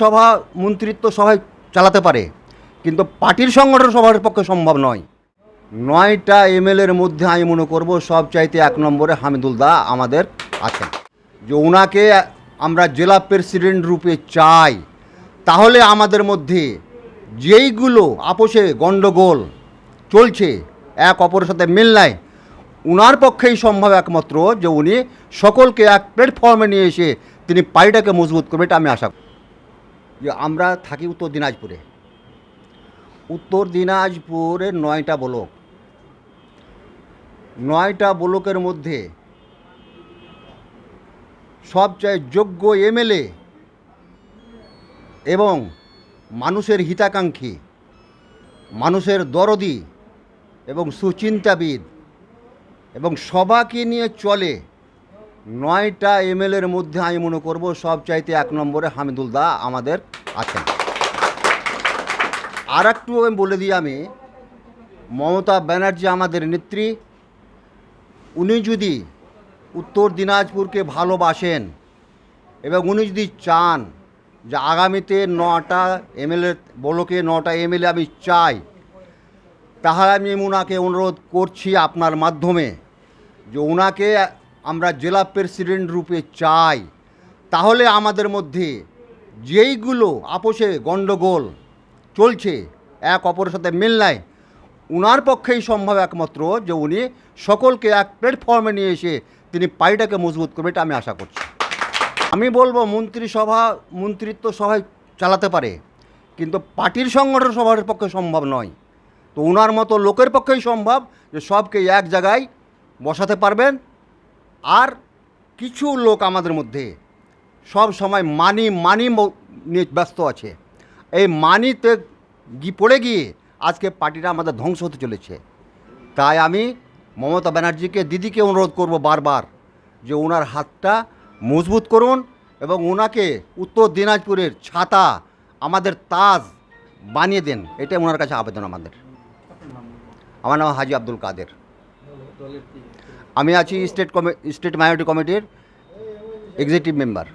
সভা, মন্ত্রিত্ব সভায় চালাতে পারে, কিন্তু পার্টির সংগঠন সভার পক্ষে সম্ভব নয়। নয়টা এমএলএর মধ্যে আমি মনে করব সব চাইতে এক নম্বরে হামিদুল দা আমাদের আছেন। যে ওনাকে আমরা জেলা প্রেসিডেন্ট রূপে চাই, তাহলে আমাদের মধ্যে যেইগুলো আপোষে গণ্ডগোল চলছে, এক অপরের সাথে মিল নাই, উনার পক্ষেই সম্ভব একমাত্র যে উনি সকলকে এক প্ল্যাটফর্মে নিয়ে এসে তিনি পার্টিটাকে মজবুত করবে এটা আমি আশা করি। যে আমরা থাকি উত্তর দিনাজপুরে। উত্তর দিনাজপুরের নয়টা ব্লক। নয়টা ব্লকের মধ্যে সবচেয়ে যোগ্য এমএলএ এবং মানুষের হিতাকাঙ্ক্ষী, মানুষের দরদি এবং সুচিন্তাবিদ এবং সবাকে নিয়ে চলে নয়টা এমএলএর মধ্যে আমি মনে করব সবচাইতে এক নম্বরে হামিদুল দা আমাদের আছেন। আর একটু আমি বলে দিই আমি, মমতা ব্যানার্জি আমাদের নেত্রী, উনি যদি উত্তর দিনাজপুরকে ভালোবাসেন এবং উনি যদি চান যে আগামীতে নটা এমএলএ বলোকে নটা এমএলএ আমি চাই, তাহলে আমি ওনাকে অনুরোধ করছি আপনার মাধ্যমে যে ওনাকে আমরা জেলা প্রেসিডেন্ট রূপে চাই। তাহলে আমাদের মধ্যে যেইগুলো আপোষে গণ্ডগোল চলছে, এক অপরের সাথে মিল নাই। উনার পক্ষেই সম্ভব একমাত্র যে উনি সকলকে এক প্ল্যাটফর্মে নিয়ে এসে তিনি পার্টিটাকে মজবুত করবে এটা আমি আশা করছি। আমি বলব মন্ত্রিসভা, মন্ত্রিত্ব সভায় চালাতে পারে, কিন্তু পার্টির সংগঠন সভার পক্ষে সম্ভব নয়। তো ওনার মতো লোকের পক্ষেই সম্ভব যে সবকে এক জায়গায় বসাতে পারবেন আর কিছু লোক আমাদের মধ্যে সব সময় মানি মানি নিয়ে ব্যস্ত আছে। এই মানিতে গি পড়ে গিয়ে আজকে পার্টিটা আমাদের ধ্বংস হতে চলেছে। তাই আমি মমতা ব্যানার্জিকে, দিদিকে অনুরোধ করব বারবার যে ওনার হাতটা মজবুত করুন এবং ওনাকে উত্তর দিনাজপুরের ছাতা আমাদের তাজ বানিয়ে দেন। এটাই ওনার কাছে আবেদন আমাদের। আমার নাম হাজি আব্দুল কাদের। আমি আছি স্টেট কমি স্টেট মাইনরিটি কমিটির এক্সিকিউটিভ মেম্বার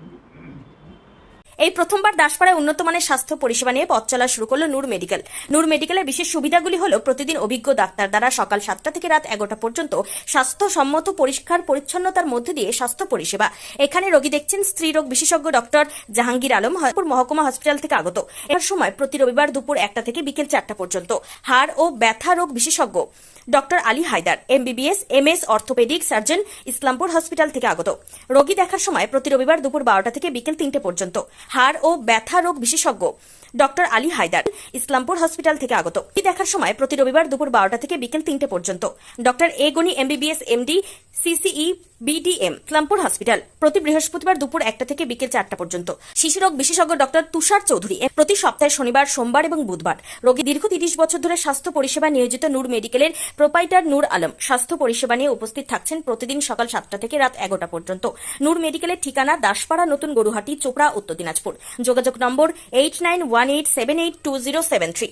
এই প্রথমবার দাসপাড়ায় উন্নত মানের স্বাস্থ্য পরিষেবা নিয়ে পথ চলা শুরু করল নূর মেডিকেল। নূর মেডিকেলের বিশেষ সুবিধাগুলি হল প্রতিদিন অভিজ্ঞ ডাক্তার দ্বারা সকাল সাতটা থেকে রাত এগারোটা পর্যন্ত স্বাস্থ্যসম্মত পরিষ্কার পরিচ্ছন্নতার মধ্যে দিয়ে স্বাস্থ্য পরিষেবা। এখানে রোগী দেখছেন স্ত্রীরোগ বিশেষজ্ঞ ডক্টর জাহাঙ্গীর আলম হয়পুর মহকুমা হসপিটাল থেকে আগত। এর সময় প্রতি রবিবার দুপুর একটা থেকে বিকেল চারটা পর্যন্ত। হাড় ও ব্যথা রোগ বিশেষজ্ঞ doctor Ali Haidar, MBBS, MS, orthopaedic surgeon, Islampur hospital থেকে আগত। রোগী দেখার সময় প্রতি রবিবার দুপুর বারোটা থেকে বিকেল তিনটে পর্যন্ত। হাড় ও ব্যথা রোগ বিশেষজ্ঞ ডক্টর আলী হায়দার ইসলামপুর হসপিটাল থেকে আগত। এটি দেখার সময় প্রতি রবিবার দুপুর বারোটা থেকে বিকেল তিনটে পর্যন্ত। Doctor A MBBS, MD, CCE BDM Islampur hospital প্রতি বৃহস্পতিবার দুপুর একটা থেকে বিকেল চারটা পর্যন্ত। শিশুরোগ বিশেষজ্ঞ ডক্টর তুষার চৌধুরী প্রতি সপ্তাহে শনিবার, সোমবার এবং বুধবার। রোগী দীর্ঘ তিরিশ বছর ধরে স্বাস্থ্য পরিষেবা নিয়োজিত নূর মেডিকেলের প্রোপাইটার নূর আলম স্বাস্থ্য পরিষেবা নিয়ে উপস্থিত থাকছেন প্রতিদিন সকাল সাতটা থেকে রাত এগারোটা পর্যন্ত। নূর মেডিকেলের ঠিকানা দাসপাড়া নতুন গরুহাটি, চোপড়া, উত্তর দিনাজপুর। যোগাযোগ number eight nine one eight seven eight two zero seven three